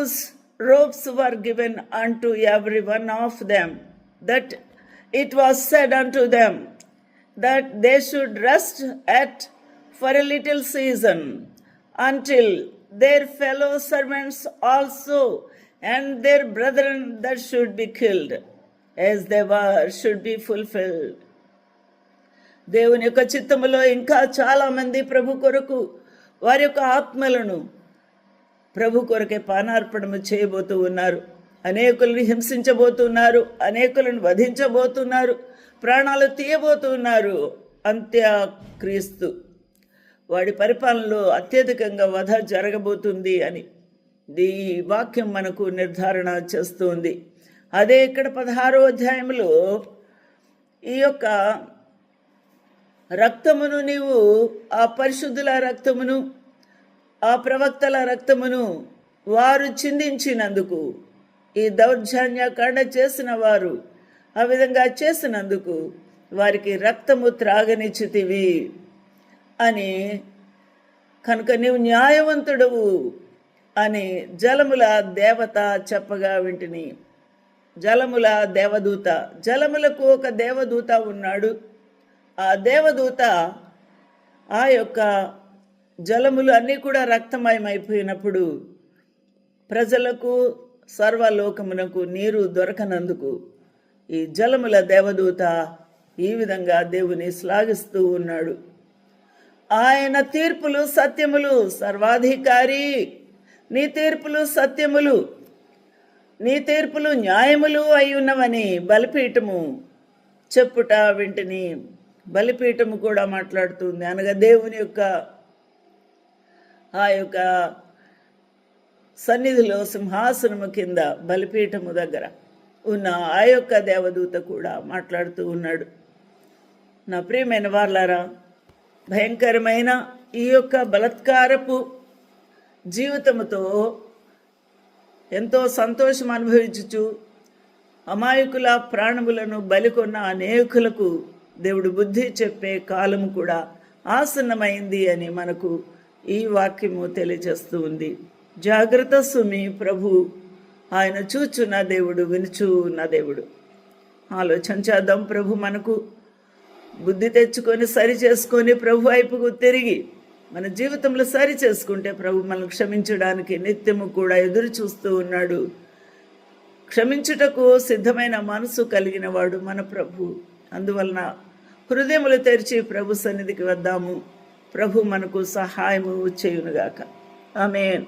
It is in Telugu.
whose robes were given unto every one of them, that it was said unto them that they should rest at for a little season until their fellow servants also and their brethren that should be killed as they were should be fulfilled. దేవుని యొక్క చిత్తములో ఇంకా చాలా మంది ప్రభు కొరకు వారి యొక్క ఆత్మలను ప్రభు కొరకే పానార్పణము చేయబోతూ ఉన్నారు. అనేకులను హింసించబోతున్నారు. అనేకులను వధించబోతున్నారు. ప్రాణాలు తీయబోతున్నారు. అంత్య క్రీస్తు వాడి పరిపాలనలో అత్యధికంగా వధ జరగబోతుంది అని ఈ వాక్యం మనకు నిర్ధారణ చేస్తుంది. అదే ఇక్కడ పదహారో అధ్యాయంలో ఈ యొక్క రక్తమును నీవు ఆ పరిశుద్ధుల రక్తమును ఆ ప్రవక్తల రక్తమును వారు చిందించినందుకు ఈ దౌర్జన్యకాండ చేసిన వారు ఆ విధంగా చేసినందుకు వారికి రక్తము త్రాగనిచ్చితివి అని కనుక నీవు న్యాయవంతుడవు అని జలముల దేవత చెప్పగా వింటిని. జలముల దేవదూత జలములకు ఒక దేవదూత ఉన్నాడు. ఆ దేవదూత ఆ యొక్క జలములు అన్నీ కూడా రక్తమయమైపోయినప్పుడు ప్రజలకు సర్వలోకమునకు నీరు దొరకనందుకు ఈ జలముల దేవదూత ఈ విధంగా దేవుని శ్లాఘిస్తూ ఉన్నాడు. ఆయన తీర్పులు సత్యములు సర్వాధికారి. నీ తీర్పులు సత్యములు నీ తీర్పులు న్యాయములు అయి ఉన్నవని బలిపీఠము చెప్పుట వింటిని బలిపీఠము కూడా మాట్లాడుతుంది. అనగా దేవుని యొక్క ఆ యొక్క సన్నిధిలో సింహాసనము కింద బలిపీఠము దగ్గర ఉన్న ఆ యొక్క దేవదూత కూడా మాట్లాడుతూ ఉన్నాడు. నా ప్రియమైన వాళ్ళారా భయంకరమైన ఈ యొక్క బలత్కారపు జీవితముతో ఎంతో సంతోషం అనుభవించుచు అమాయకుల ప్రాణములను బలికొన్న అనేకులకు దేవుడు బుద్ధి చెప్పే కాలము కూడా ఆసన్నమైంది అని మనకు ఈ వాక్యము తెలియజేస్తూ ఉంది. జాగ్రత్త సుమి ప్రభు ఆయన చూచున్న దేవుడు వినుచున్న దేవుడు. ఆలోచన చేద్దాం ప్రభు మనకు. బుద్ధి తెచ్చుకొని సరి చేసుకొని ప్రభు వైపుకు తిరిగి మన జీవితంలో సరి చేసుకుంటే ప్రభు మనం క్షమించడానికి నిత్యము కూడా ఎదురు చూస్తూ ఉన్నాడు. క్షమించుటకు సిద్ధమైన మనసు కలిగిన వాడు మన ప్రభు. అందువలన హృదయములు తెరిచి ప్రభు సన్నిధికి వద్దాము. ప్రభు మనకు సహాయము చేయునుగాక. ఆమెన్.